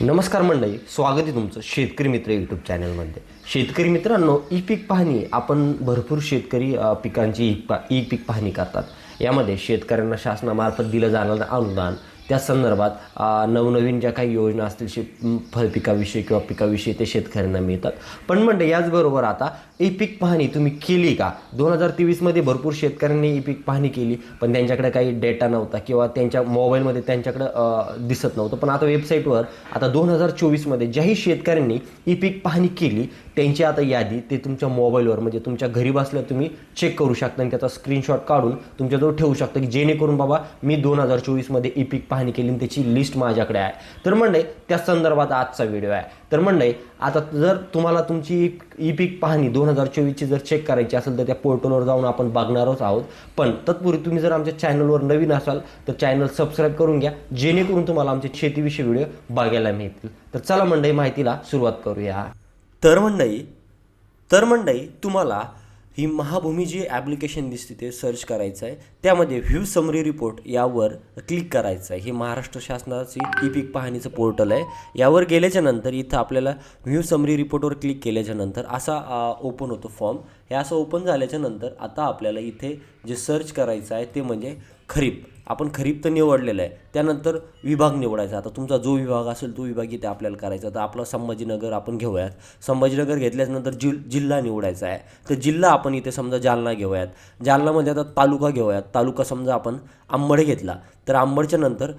नमस्कार मंडळी स्वागत आहे तुमचं शेतकरी मित्र यूट्यूब चॅनलमध्ये शेतकरी मित्रांनो ई पीक पाहणी आपण भरपूर शेतकरी पिकांची ई पा ई पीक पाहणी करतात. यामध्ये शेतकऱ्यांना शासनामार्फत दिलं जाणारं अनुदान त्या संदर्भात नवनवीन ज्या काही योजना असतील शे फळपिकाविषयी किंवा पिकाविषयी ते शेतकऱ्यांना मिळतात. पण म्हणजे याचबरोबर आता ई पीक पाहणी तुम्ही केली का? दोन हजार तेवीसमध्ये भरपूर शेतकऱ्यांनी ई पीक पाहणी केली पण त्यांच्याकडे काही डेटा नव्हता किंवा त्यांच्या मोबाईलमध्ये त्यांच्याकडे दिसत नव्हतं. पण आता वेबसाईटवर आता दोन हजार चोवीसमध्ये ज्याही शेतकऱ्यांनी ई पीक पाहणी केली त्यांची आता यादी ते तुमच्या मोबाईलवर म्हणजे तुमच्या घरी बसल्या तुम्ही चेक करू शकता आणि त्याचा स्क्रीनशॉट काढून तुमच्याजवळ ठेवू शकता की जेणेकरून बाबा मी दोन हजार चोवीसमध्ये ई पीक पाहणी केली त्याची लिस्ट माझ्याकडे आहे. तर म्हणजे त्या संदर्भात आजचा व्हिडिओ आहे. तर म्हणजे आता जर तुम्हाला तुमची ई पीक पाहणी दोन हजार चोवीसची जर चेक करायची असेल तर त्या पोर्टलवर जाऊन आपण बघणारच आहोत. पण तत्पूर्वी तुम्ही जर आमच्या चॅनलवर नवीन असाल तर चॅनल सबस्क्राईब करून घ्या जेणेकरून तुम्हाला आमचे शेतीविषयी व्हिडिओ बघायला मिळतील. तर चला मंडई माहितीला सुरुवात करूया. तर मंडई तर मंडई तुम्हाला ही महाभूमी जी ॲप्लिकेशन दिसते ते सर्च करायचं आहे त्यामध्ये व्ह्यू समरी रिपोर्ट यावर क्लिक करायचं आहे हे महाराष्ट्र शासनाची ई पीक पाहणीचं पोर्टल आहे. यावर गेल्याच्यानंतर इथं आपल्याला व्ह्यू समरी रिपोर्टवर क्लिक केल्याच्यानंतर असा ओपन होतो फॉर्म हे असं ओपन झाल्याच्यानंतर आता आपल्याला इथे जे सर्च करायचं आहे ते म्हणजे खरीप. आपण खरीप तर निवडलेलं आहे. त्यानंतर विभाग निवडायचा. आता तुमचा जो विभाग असेल तो विभाग इथे आपल्याला करायचा. तर आपला संभाजीनगर आपण घेऊयात. संभाजीनगर घेतल्यानंतर जिल जिल्हा निवडायचा आहे. तर जिल्हा आपण इथे समजा जालना घेऊयात. जालनामध्ये आता तालुका घेऊयात. तालुका समजा आपण आंबड घेतला. तर आंबडच्या नंतर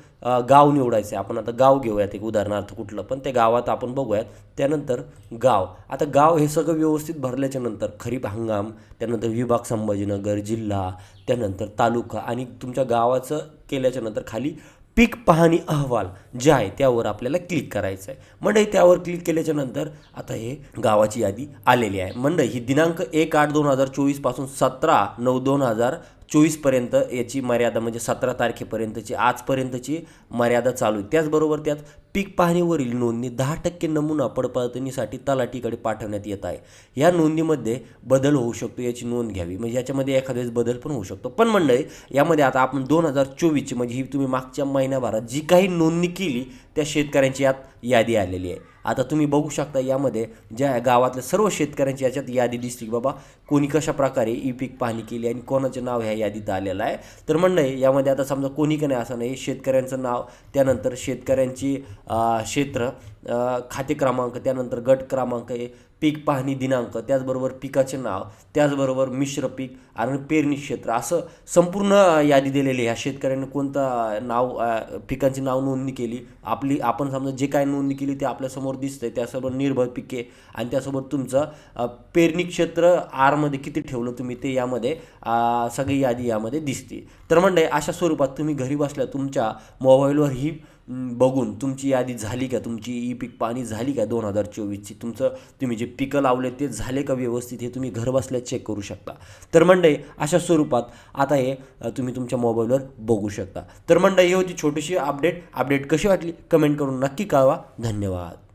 गाव निवडायचं आहे. आपण आता गाव घेऊयात एक उदाहरणार्थ कुठलं पण. त्या गावात आपण बघूयात. त्यानंतर गाव. आता गाव हे सगळं व्यवस्थित भरल्याच्या नंतर खरीप हंगाम त्यानंतर विभाग संभाजीनगर जिल्हा त्यानंतर तालुका आणि तुमच्या गावाचं केल्याच्यानंतर खाली पीक पाहणी अहवाल जे आहे त्यावर आपल्याला क्लिक करायचं आहे. मंडई त्यावर क्लिक केल्याच्यानंतर आता हे गावाची यादी आलेली आहे. मंडई ही दिनांक एक आठ दोन हजार चोवीसपासून सतरा नऊ दोन हजार चोवीसपर्यंत याची मर्यादा म्हणजे सतरा तारखेपर्यंतची आजपर्यंतची मर्यादा चालू आहे. त्याचबरोबर त्यात पीक पाहणीवरील नोंदणी दहा टक्के नमुना पडताळणीसाठी तलाठीकडे पाठवण्यात येत आहे. या नोंदीमध्ये बदल होऊ शकतो याची नोंद घ्यावी. म्हणजे याच्यामध्ये एखाद्या वेळेस बदल पण होऊ शकतो. पण मंडळी यामध्ये आता आपण दोन हजार चोवीसची म्हणजे ही तुम्ही मागच्या महिन्याभरात जी काही नोंदणी केली त्या शेतकऱ्यांची यात यादी आलेली आहे. आता तुम्ही बघू शकता यामध्ये ज्या गावातल्या सर्व शेतकऱ्यांची याच्यात यादी दिसली बाबा कोणी कशा प्रकारे ई पीक पाहणी केली आणि कोणाचे नाव ह्या यादीत आलेलं आहे. तर म्हणणं यामध्ये आता समजा कोणी का नाही असं नाही शेतकऱ्यांचं नाव त्यानंतर शेतकऱ्यांची क्षेत्र खाते क्रमांक त्यानंतर गट क्रमांक हे पीक पाहणी दिनांक त्याचबरोबर पिकाचे नाव त्याचबरोबर मिश्र पीक आणि पेरणी क्षेत्र असं संपूर्ण यादी दिलेली आहे. ह्या शेतकऱ्यांनी कोणतं नाव पिकांची नाव नोंदणी केली? आपली आपण समजा जे काय नोंदणी केली ते आपल्यासमोर दिसतंय. त्यासोबत निर्भर पिके आणि त्यासोबत तुमचं पेरणी क्षेत्र आरमध्ये किती ठेवलं तुम्ही ते यामध्ये सगळी यादी यामध्ये दिसते. तर म्हणजे अशा स्वरूपात तुम्ही घरी बसल्या तुमच्या मोबाईलवर ही बघून तुमची यादी झाली का? तुमची ई पीक पाणी झाली का दोन हजार चोवीसची? तुमचं तुम्ही जे पिकं लावले ते झाले का व्यवस्थित हे तुम्ही घरबसल्या चेक करू शकता. तर मंडई अशा स्वरूपात आता हे तुम्ही तुमच्या मोबाईलवर बघू शकता. तर मंडई ही होती छोटीशी अपडेट अपडेट कशी वाटली? कमेंट करून नक्की कळवा. धन्यवाद.